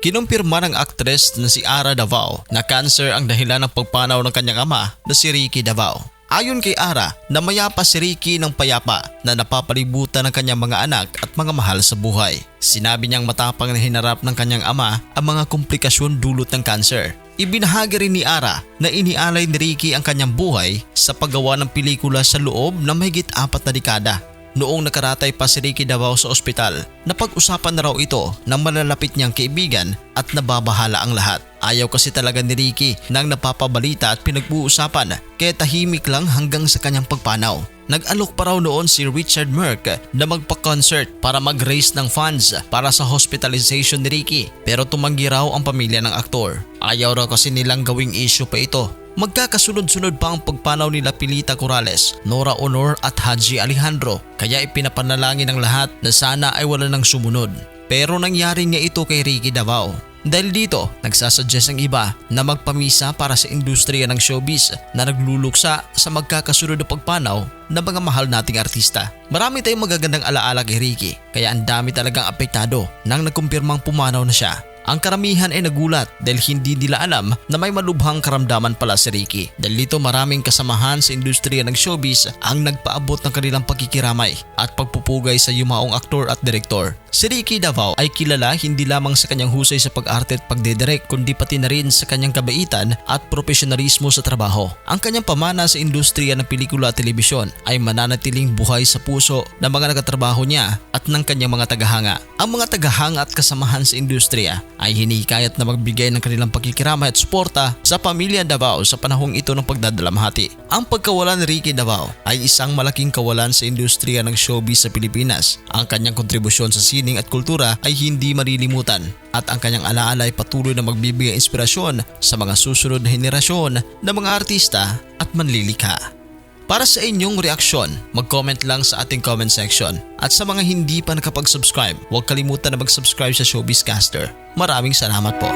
Kinumpirma ng aktres na si Ara Davao na cancer ang dahilan ng pagpanaw ng kanyang ama na si Ricky Davao. Ayon kay Ara, namayapa si Ricky ng payapa na napapalibutan ng kanyang mga anak at mga mahal sa buhay. Sinabi niyang matapang na hinarap ng kanyang ama ang mga komplikasyon dulot ng cancer. Ibinahagi rin ni Ara na inialay ni Ricky ang kanyang buhay sa paggawa ng pelikula sa loob ng mahigit apat na dekada. Noong nakaratay pa si Ricky Davao sa ospital, napag-usapan na raw ito ng malalapit niyang kaibigan at nababahala ang lahat. Ayaw kasi talaga ni Ricky nang napapabalita at pinag-uusapan kaya tahimik lang hanggang sa kanyang pagpanaw. Nag-alok pa raw noon si Richard Merck na magpa-concert para mag-raise ng funds para sa hospitalization ni Ricky pero tumanggi raw ang pamilya ng aktor. Ayaw raw kasi nilang gawing issue pa ito Magkakasunod-sunod pa ang pagpanaw nila Pilita Corrales, Nora Honor at Haji Alejandro kaya ipinapanalangin ng lahat na sana ay wala nang sumunod. Pero nangyari nga ito kay Ricky Davao. Dahil dito, nagsasuggest ang iba na magpamisa para sa industriya ng showbiz na nagluluksa sa magkakasunod na pagpanaw ng mga mahal nating artista. Marami tayong magagandang alaala kay Ricky kaya ang dami talagang apektado nang nagkumpirmang pumanaw na siya. Ang karamihan ay nagulat dahil hindi nila alam na may malubhang karamdaman pala si Ricky. Dahil dito maraming kasamahan sa industriya ng showbiz ang nagpaabot ng kanilang pagkikiramay at pagpupugay sa yumaong aktor at direktor. Si Ricky Davao ay kilala hindi lamang sa kanyang husay sa pag-arte at pagdedirect kundi pati na rin sa kanyang kabaitan at profesionalismo sa trabaho. Ang kanyang pamana sa industriya ng pelikula at telebisyon ay mananatiling buhay sa puso ng mga nagatrabaho niya at ng kanyang mga tagahanga. Ang mga tagahanga at kasamahan sa industriya ay hinikayat na magbigay ng kanilang pagkikiramay at suporta sa pamilya Davao sa panahong ito ng pagdadalamhati. Ang pagkawala ni Ricky Davao ay isang malaking kawalan sa industriya ng showbiz sa Pilipinas. Ang kanyang kontribusyon sa sining at kultura ay hindi marilimutan at ang kanyang alaala ay patuloy na magbibigay inspirasyon sa mga susunod na henerasyon ng mga artista at manlilikha. Para sa inyong reaksyon, mag-comment lang sa ating comment section. At sa mga hindi pa nakapag-subscribe, huwag kalimutan na mag-subscribe sa Showbiz Caster. Maraming salamat po.